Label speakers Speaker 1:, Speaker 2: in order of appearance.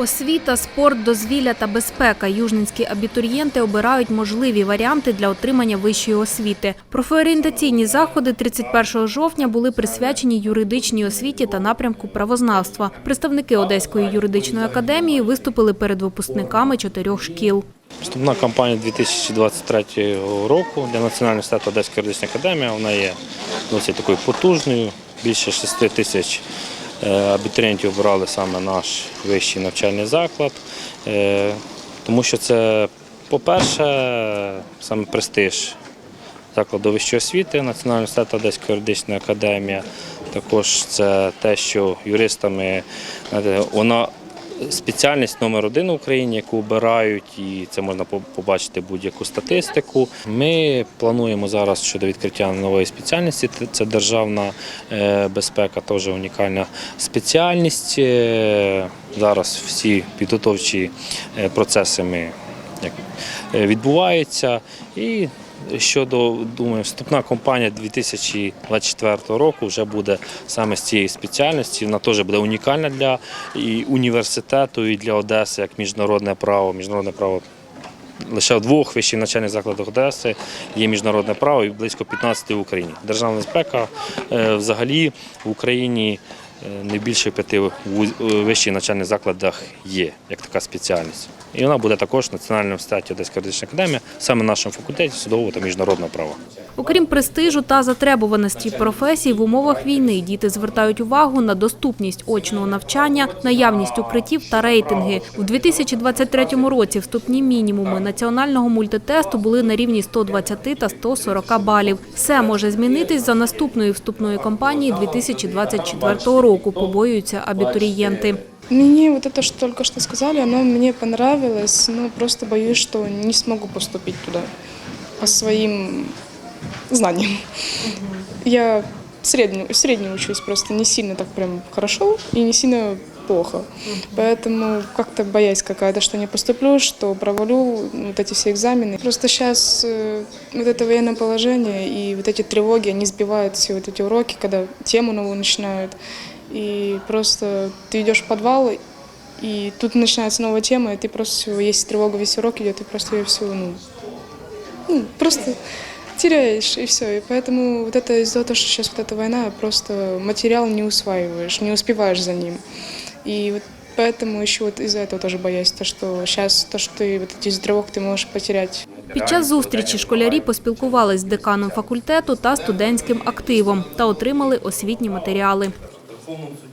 Speaker 1: Освіта, спорт, дозвілля та безпека. Южненські абітурієнти обирають можливі варіанти для отримання вищої освіти. Профорієнтаційні заходи 31 жовтня були присвячені юридичній освіті та напрямку правознавства. Представники Одеської юридичної академії виступили перед випускниками чотирьох шкіл.
Speaker 2: Вступна кампанія 2023 року для Національного університету Одеська юридична академія вона є досить такою потужною. Більше 6 тисяч абітурієнтів обрали саме наш вищий навчальний заклад, Е, тому що це, по-перше, саме престиж закладу вищої освіти Національного університету Одеська юридична академія. Також це те, що юристами вона спеціальність номер один в Україні, яку обирають, і це можна побачити будь-яку статистику. Ми плануємо зараз щодо відкриття нової спеціальності. це- державна е, безпека, теж унікальна спеціальність. Е, Зараз всі підготовчі е, процеси ми відбуваються. І щодо думаю, вступна кампанія 2024 року вже буде саме з цієї спеціальності. Вона теж буде унікальна для і університету, і для Одеси як міжнародне право. Міжнародне право лише в двох вищих навчальних закладах Одеси є міжнародне право і близько 15 в Україні. Державна безпека е, взагалі в Україні не більше п'яти е, вищих навчальних закладах є як така спеціальність. І вона буде також в Національному університеті Одеська юридична академія, саме в нашому факультеті судового та міжнародного права.
Speaker 1: Окрім престижу та затребуваності професій, в умовах війни діти звертають увагу на доступність очного навчання, наявність укриттів та рейтинги. У 2023 році вступні мінімуми національного мультитесту були на рівні 120 та 140 балів. Все може змінитись за наступної вступної кампанії 2024 року, побоюються абітурієнти.
Speaker 3: Мне вот это, что только что сказали, оно мне понравилось, но просто боюсь, что не смогу поступить туда по своим знаниям. Я среднюю, среднюю учусь, просто не сильно так прям хорошо и не сильно плохо. Поэтому как-то боясь какая-то, что не поступлю, что провалю вот эти все экзамены. Просто сейчас вот это военное положение и вот эти тревоги, они сбивают все вот эти уроки, когда тему новую начинают. И просто ты идешь в подвал, и тут начинается новая тема, и ты просто всё, если тревога весь урок идет, ты просто ее всю, ну, ну, просто теряешь, и все. И поэтому вот это из-за того, что сейчас вот эта война, просто материал не усваиваешь, не успеваешь за ним. И вот поэтому еще вот из-за этого тоже боюсь, то, что сейчас то, что ты вот эти из тревог ты можешь потерять.
Speaker 1: Під час зустрічі школярі поспілкувались з деканом факультету та студентським активом та отримали освітні матеріали. Верховном суде.